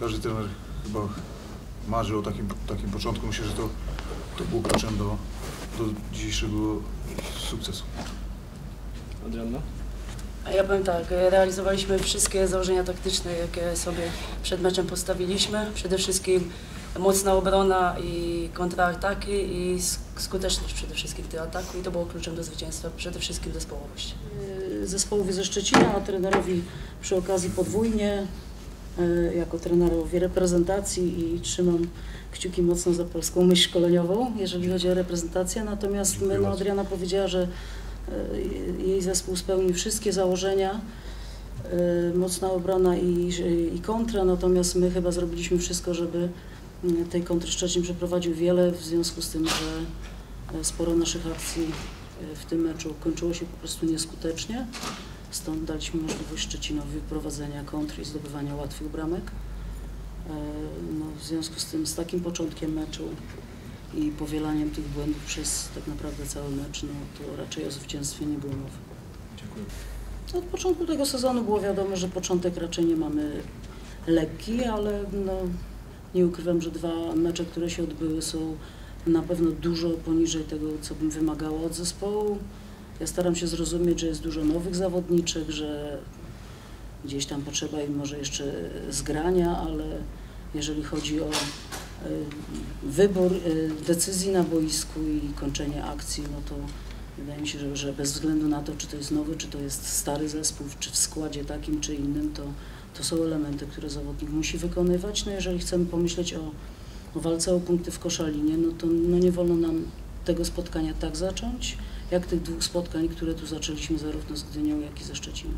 każdy trener chyba marzy o takim, takim początku. Myślę, że to, to było kluczem do, do dzisiejszego sukcesu. Adrianna? A ja powiem tak, realizowaliśmy wszystkie założenia taktyczne, jakie sobie przed meczem postawiliśmy. Przede wszystkim mocna obrona i kontraataki i sk- skuteczność przede wszystkim tym ataku i to było kluczem do zwycięstwa, przede wszystkim zespołowość. Zespołowi ze Szczecina, a trenerowi przy okazji podwójnie jako trenerowi reprezentacji i trzymam kciuki mocno za polską myśl szkoleniową, jeżeli chodzi o reprezentację. Natomiast my, no. Adriana powiedziała, że y, jej zespół spełni wszystkie założenia. y, Mocna obrona i, i kontra, natomiast my chyba zrobiliśmy wszystko, żeby y, tej kontry Szczecin przeprowadził wiele, w związku z tym, że sporo naszych akcji w tym meczu kończyło się po prostu nieskutecznie. Stąd daliśmy możliwość Szczecinowi prowadzenia kontry i zdobywania łatwych bramek. E, No, w związku z tym, z takim początkiem meczu i powielaniem tych błędów przez tak naprawdę cały mecz, no, to raczej o zwycięstwie nie było mowy. Dziękuję. Od początku tego sezonu było wiadomo, że początek raczej nie mamy lekki, ale no, nie ukrywam, że dwa mecze, które się odbyły są na pewno dużo poniżej tego, co bym wymagała od zespołu. Ja staram się zrozumieć, że jest dużo nowych zawodniczek, że gdzieś tam potrzeba im może jeszcze zgrania, ale jeżeli chodzi o y, wybór y, decyzji na boisku i kończenie akcji, no to wydaje mi się, że, że bez względu na to, czy to jest nowy, czy to jest stary zespół, czy w składzie takim, czy innym, to, to są elementy, które zawodnik musi wykonywać. No jeżeli chcemy pomyśleć o, o walce o punkty w koszalinie, no to no nie wolno nam tego spotkania tak zacząć, jak tych dwóch spotkań, które tu zaczęliśmy zarówno z Gdynią, jak i ze Szczecinem.